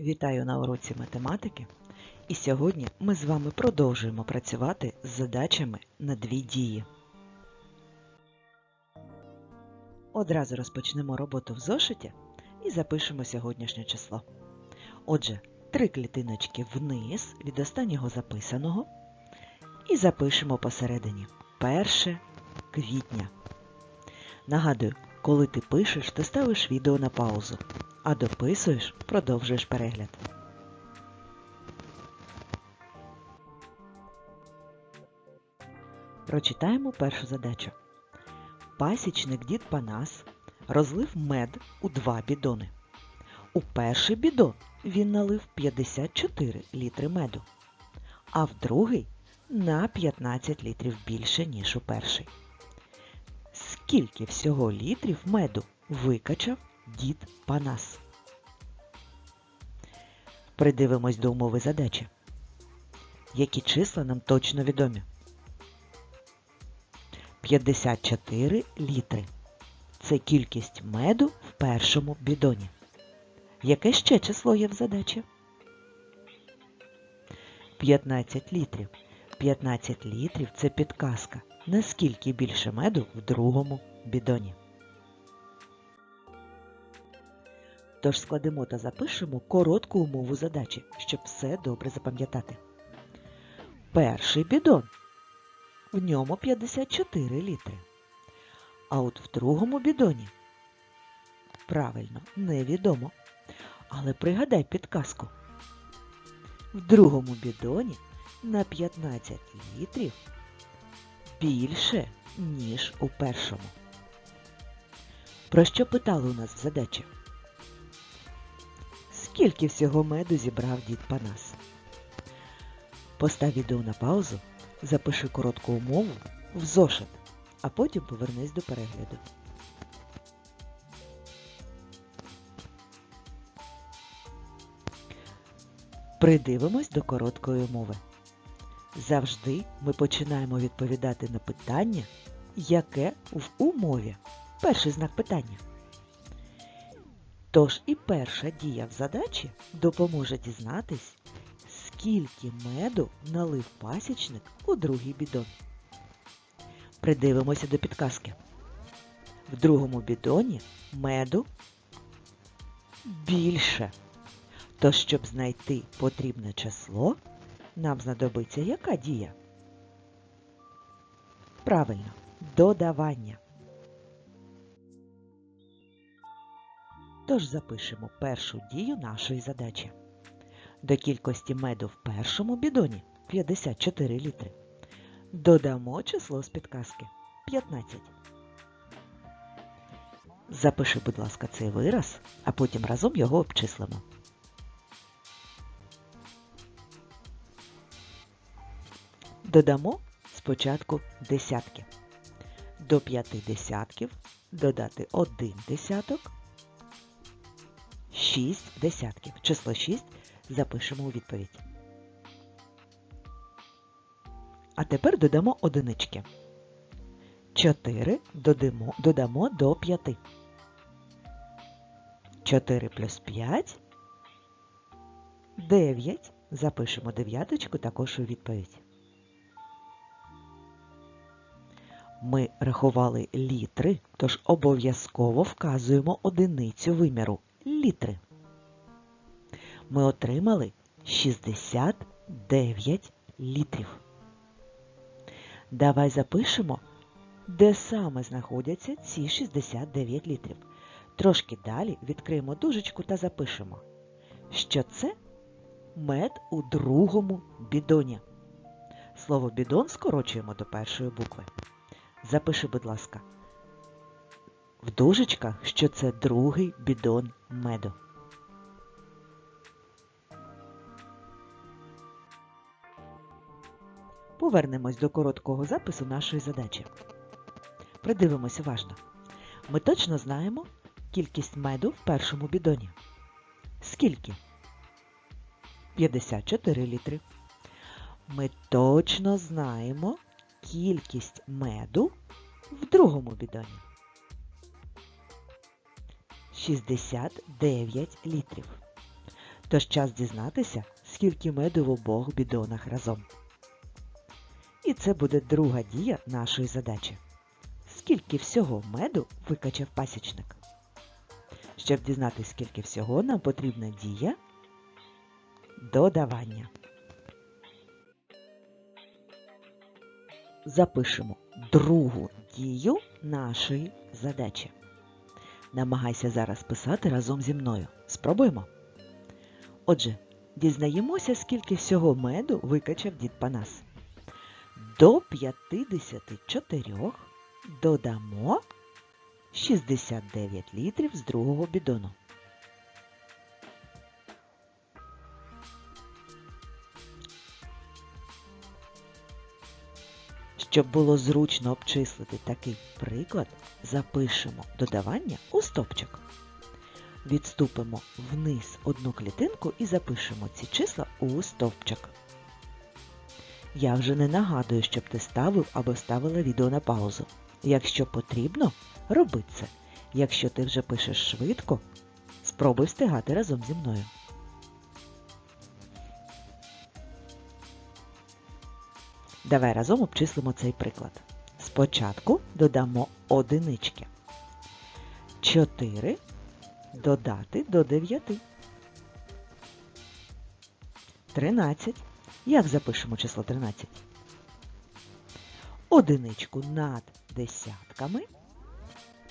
Вітаю на уроці математики. І сьогодні ми з вами продовжуємо працювати з задачами на дві дії. Одразу розпочнемо роботу в зошиті і запишемо сьогоднішнє число. Отже, три клітиночки вниз від останнього записаного і запишемо посередині 1 квітня. Нагадую, коли ти пишеш, ти ставиш відео на паузу, а дописуєш, продовжуєш перегляд. Прочитаємо першу задачу. Пасічник дід Панас розлив мед у два бідони. У перший бідон він налив 54 літри меду, а в другий на 15 літрів більше, ніж у перший. Скільки всього літрів меду викачав дід Панас? Придивимось до умови задачі. Які числа нам точно відомі? 54 літри. Це кількість меду в першому бідоні. Яке ще число є в задачі? 15 літрів. 15 літрів це підказка. Наскільки більше меду в другому бідоні. Тож складемо та запишемо коротку умову задачі, щоб все добре запам'ятати. Перший бідон. В ньому 54 літри. А от в другому бідоні. Правильно, невідомо. Але пригадай підказку. В другому бідоні на 15 літрів більше, ніж у першому. Про що питали у нас в задачі? Скільки всього меду зібрав дід Панас? Постав відео на паузу, запиши коротку умову в зошит, а потім повернись до перегляду. Придивимось до короткої умови. Завжди ми починаємо відповідати на питання, яке в умові. Перший знак питання. Тож і перша дія в задачі допоможе дізнатись, скільки меду налив пасічник у другий бідон. Придивимося до підказки. В другому бідоні меду більше. Тож, щоб знайти потрібне число, нам знадобиться яка дія? Правильно, додавання. Тож запишемо першу дію нашої задачі. До кількості меду в першому бідоні 54 літри. Додамо число з підказки 15. Запиши, будь ласка, цей вираз, а потім разом його обчислимо. Додамо спочатку десятки. До п'яти десятків додати один десяток, 6 десятків. Число 6 запишемо у відповідь. А тепер додамо одинички. 4 додамо, додамо до 5. 4 плюс 5 9. Запишемо дев'яточку також у відповідь. Ми рахували літри, тож обов'язково вказуємо одиницю виміру літри. Ми отримали 69 літрів. Давай запишемо, де саме знаходяться ці 69 літрів. Трошки далі відкриємо дужечку та запишемо, що це мед у другому бідоні. Слово бідон скорочуємо до першої букви. Запиши, будь ласка, в дужечках, що це другий бідон меду. Повернемось до короткого запису нашої задачі. Придивимось уважно. Ми точно знаємо кількість меду в першому бідоні. Скільки? 54 літри. Ми точно знаємо кількість меду в другому бідоні. 69 літрів. Тож час дізнатися, скільки меду в обох бідонах разом. І це буде друга дія нашої задачі. Скільки всього меду викачав пасічник? Щоб дізнатися, скільки всього, нам потрібна дія додавання. Запишемо другу дію нашої задачі. Намагайся зараз писати разом зі мною. Спробуємо. Отже, дізнаємося, скільки всього меду викачав дід Панас. До 54 додамо 69 літрів з другого бідону. Щоб було зручно обчислити такий приклад, запишемо додавання у стопчик. Відступимо вниз одну клітинку і запишемо ці числа у стовпчик. Я вже не нагадую, щоб ти ставив або ставила відео на паузу. Якщо потрібно, роби це. Якщо ти вже пишеш швидко, спробуй встигати разом зі мною. Давай разом обчислимо цей приклад. Спочатку додамо одинички. 4 додати до 9. 13. Як запишемо число 13? Одиничку над десятками,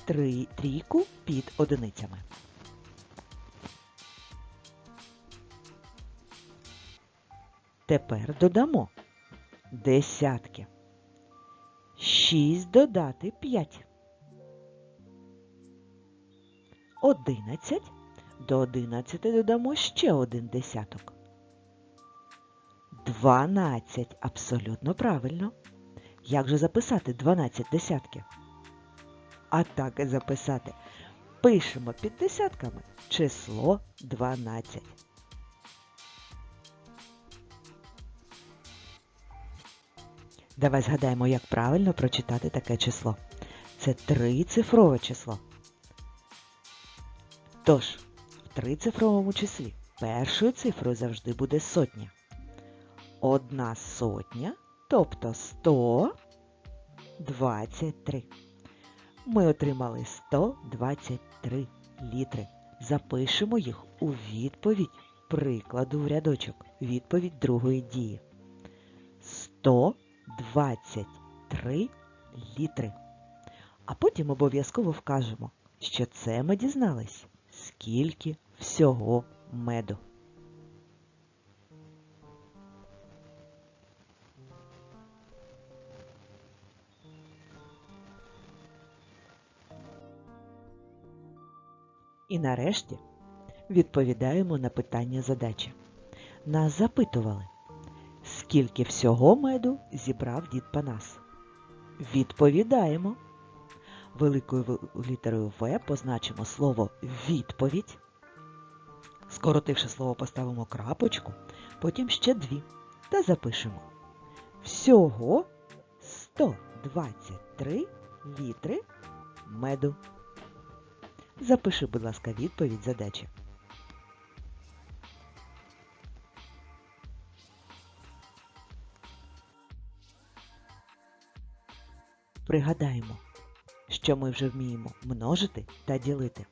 три, трійку під одиницями. Тепер додамо десятки. 6 додати 5. 11. До 11 додамо ще один десяток. 12. Абсолютно правильно. Як же записати 12 десятків? А так і записати. Пишемо під десятками число 12. Давай згадаємо, як правильно прочитати таке число. Це трицифрове число. Тож, в трицифровому числі першою цифрою завжди буде сотня. Одна сотня, тобто 123. Ми отримали 123 літри. Запишемо їх у відповідь прикладу в рядочок. Відповідь другої дії. 123 літри. А потім обов'язково вкажемо, що це ми дізнались, скільки всього меду. І нарешті відповідаємо на питання задачі. Нас запитували, скільки всього меду зібрав дід Панас. Відповідаємо. Великою літерою В позначимо слово відповідь. Скоротивши слово, поставимо крапочку, потім ще дві та запишемо. Всього 123 літри меду. Запиши, будь ласка, відповідь задачі. Пригадаємо, що ми вже вміємо множити та ділити.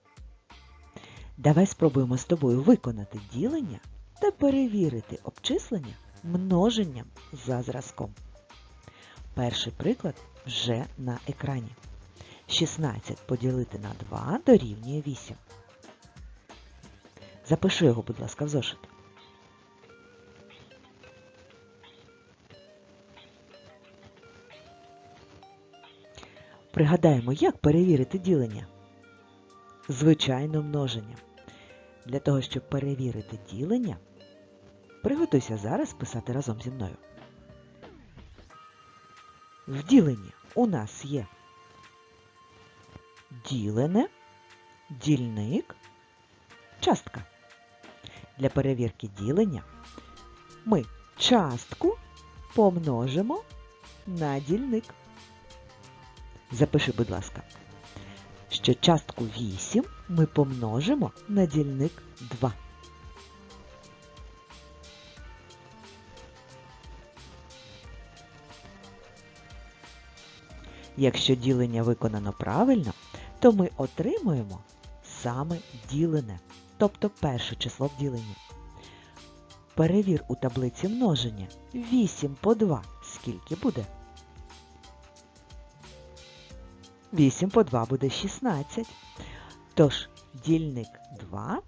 Давай спробуємо з тобою виконати ділення та перевірити обчислення множенням за зразком. Перший приклад вже на екрані. 16 поділити на 2 дорівнює 8. Запиши його, будь ласка, в зошит. Пригадаємо, як перевірити ділення. Звичайно множення. Для того, щоб перевірити ділення, приготуйся зараз писати разом зі мною. В діленні у нас є ділене, дільник, частка. Для перевірки ділення ми частку помножимо на дільник. Запиши, будь ласка, що частку 8 ми помножимо на дільник 2. Якщо ділення виконано правильно, то ми отримуємо саме ділене, тобто перше число в діленні. Перевір у таблиці множення 8 по 2. Скільки буде? 8 по 2 буде 16. Тож дільник 2,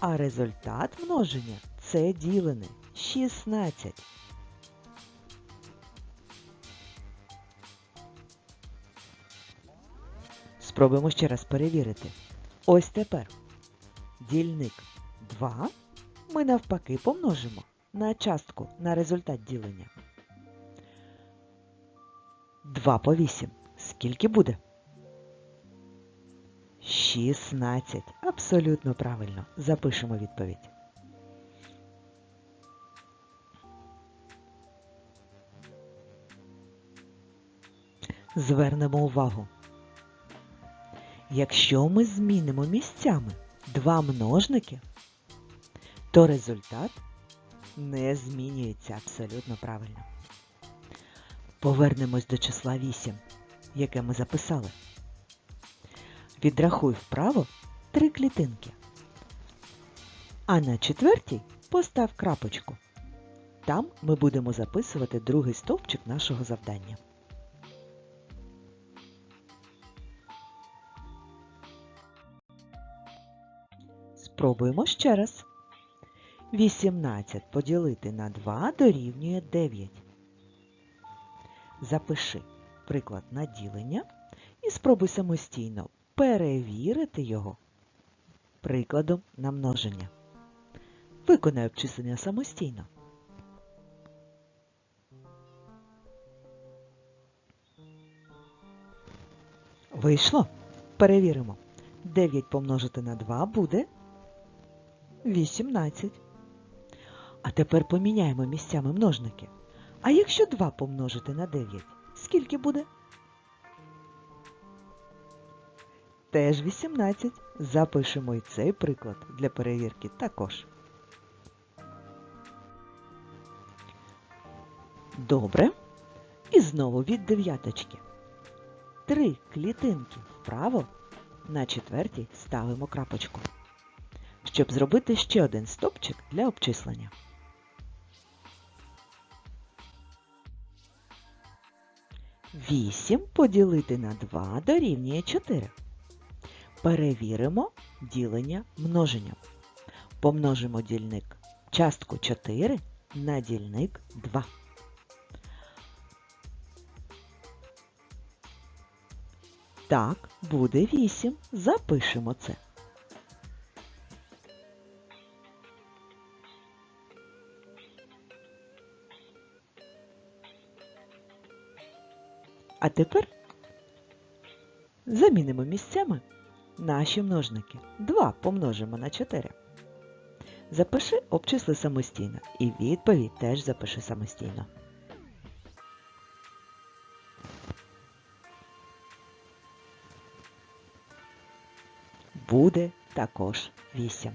а результат множення це ділене 16. Спробуємо ще раз перевірити. Ось тепер дільник 2 ми навпаки помножимо на частку на результат ділення. 2 по 8. Скільки буде? 16. Абсолютно правильно. Запишемо відповідь. Звернемо увагу. Якщо ми змінимо місцями два множники, то результат не змінюється абсолютно правильно. Повернемось до числа 8, яке ми записали. Відрахуй вправо три клітинки. А на четвертій постав крапочку. Там ми будемо записувати другий стовпчик нашого завдання. Спробуємо ще раз. 18 поділити на 2 дорівнює 9. Запиши приклад на ділення і спробуй самостійно перевірити його прикладом на множення. Виконай обчислення самостійно. Вийшло? Перевіримо. 9 помножити на 2 буде 18. А тепер поміняємо місцями множники. А якщо 2 помножити на 9, скільки буде? Теж 18. Запишемо і цей приклад для перевірки також. Добре. І знову від дев'яточки. Три клітинки вправо. На четвертій ставимо крапочку. Щоб зробити ще один стопчик для обчислення. Вісім поділити на 2 дорівнює 4. Перевіримо ділення множенням. Помножимо дільник частку 4 на дільник 2. Так, буде 8. Запишемо це. А тепер замінимо місцями наші множники. 2 помножимо на 4. Запиши, обчисли самостійно. І відповідь теж запиши самостійно. Буде також 8.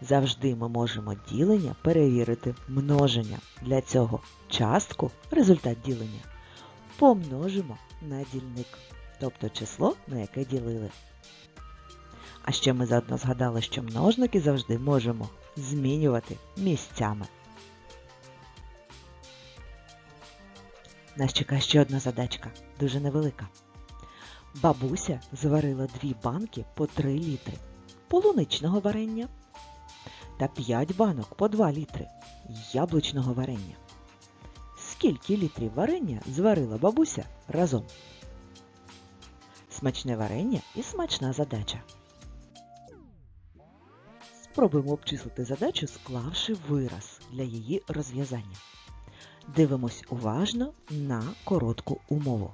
Завжди ми можемо ділення перевірити множення. Для цього частку, результат ділення, помножимо на дільник, тобто число, на яке ділили. А ще ми заодно згадали, що множники завжди можемо змінювати місцями. Нас чекає ще одна задачка, дуже невелика. Бабуся зварила дві банки по 3 літри полуничного варення та 5 банок по 2 літри яблучного варення. Скільки літрів варення зварила бабуся разом? Смачне варення і смачна задача. Спробуємо обчислити задачу, склавши вираз для її розв'язання. Дивимось уважно на коротку умову.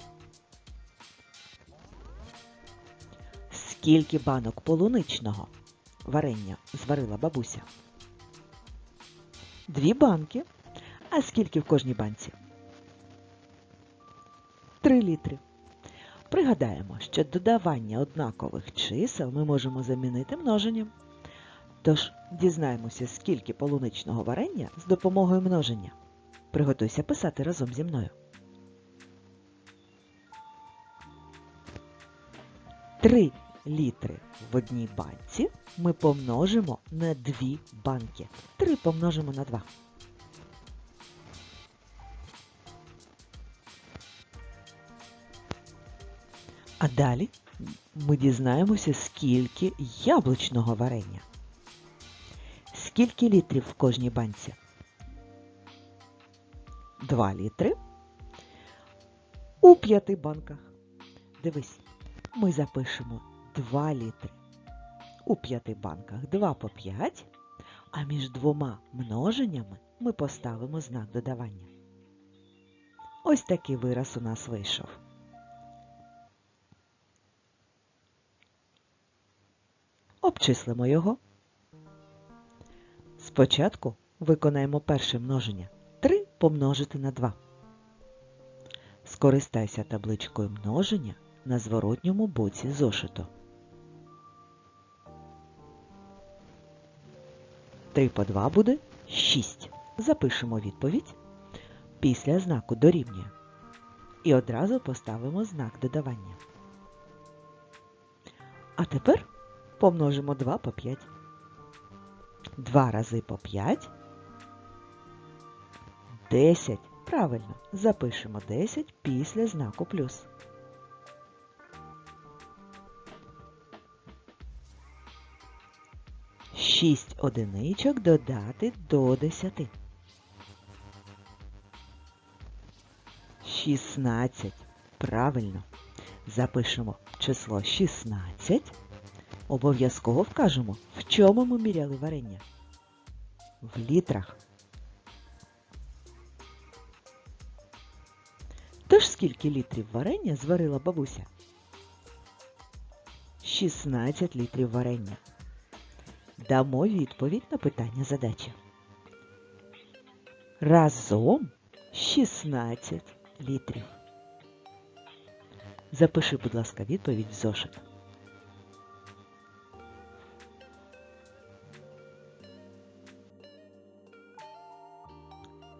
Скільки банок полуничного варення зварила бабуся? Дві банки. А скільки в кожній банці? 3 літри. Пригадаємо, що додавання однакових чисел ми можемо замінити множенням. Тож дізнаємося, скільки полуничного варення з допомогою множення. Приготуйся писати разом зі мною. 3 літри в одній банці ми помножимо на 2 банки. 3 помножимо на 2. Далі ми дізнаємося, скільки яблучного варення. Скільки літрів в кожній банці? 2 літри. У п'яти банках. Дивись, ми запишемо 2 літри. У п'яти банках 2 по 5, а між двома множеннями ми поставимо знак додавання. Ось такий вираз у нас вийшов. Обчислимо його. Спочатку виконаємо перше множення. 3 помножити на 2. Скористайся табличкою множення на зворотньому боці зошиту. 3 по 2 буде 6. Запишемо відповідь після знаку дорівнює. І одразу поставимо знак додавання. А тепер помножимо 2 по 5. 2 рази по 5 10. Правильно, запишемо 10 після знаку плюс. Шість одиничок додати до 10. 16. Правильно. Запишемо число 16. Обов'язково вкажемо, в чому ми міряли варення. В літрах. Тож скільки літрів варення зварила бабуся? 16 літрів варення. Дамо відповідь на питання задачі. Разом 16 літрів. Запиши, будь ласка, відповідь в зошит.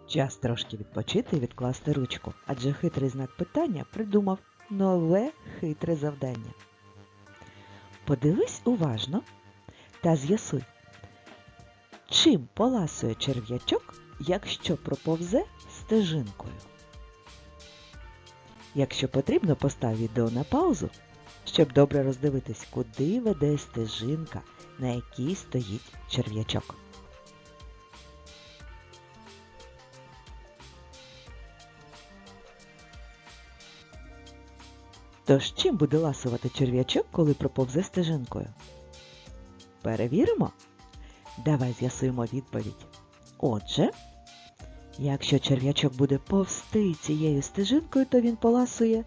Час трошки відпочити і відкласти ручку, адже хитрий знак питання придумав нове хитре завдання. Подивись уважно та з'ясуй, чим поласує черв'ячок, якщо проповзе стежинкою. Якщо потрібно, постав відео на паузу, щоб добре роздивитись, куди веде стежинка, на якій стоїть черв'ячок. Тож чим буде ласувати черв'ячок, коли проповзе стежинкою? Перевіримо? Давай з'ясуємо відповідь. Отже, якщо черв'ячок буде повсти цією стежинкою, то він поласує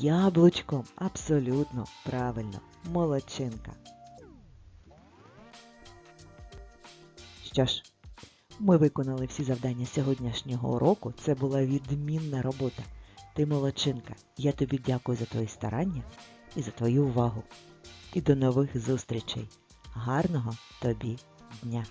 яблучком. Абсолютно правильно. Молодчинка. Що ж, ми виконали всі завдання сьогоднішнього уроку. Це була відмінна робота. Ти молодчинка. Я тобі дякую за твої старання і за твою увагу. І до нових зустрічей. Гарного тобі дня!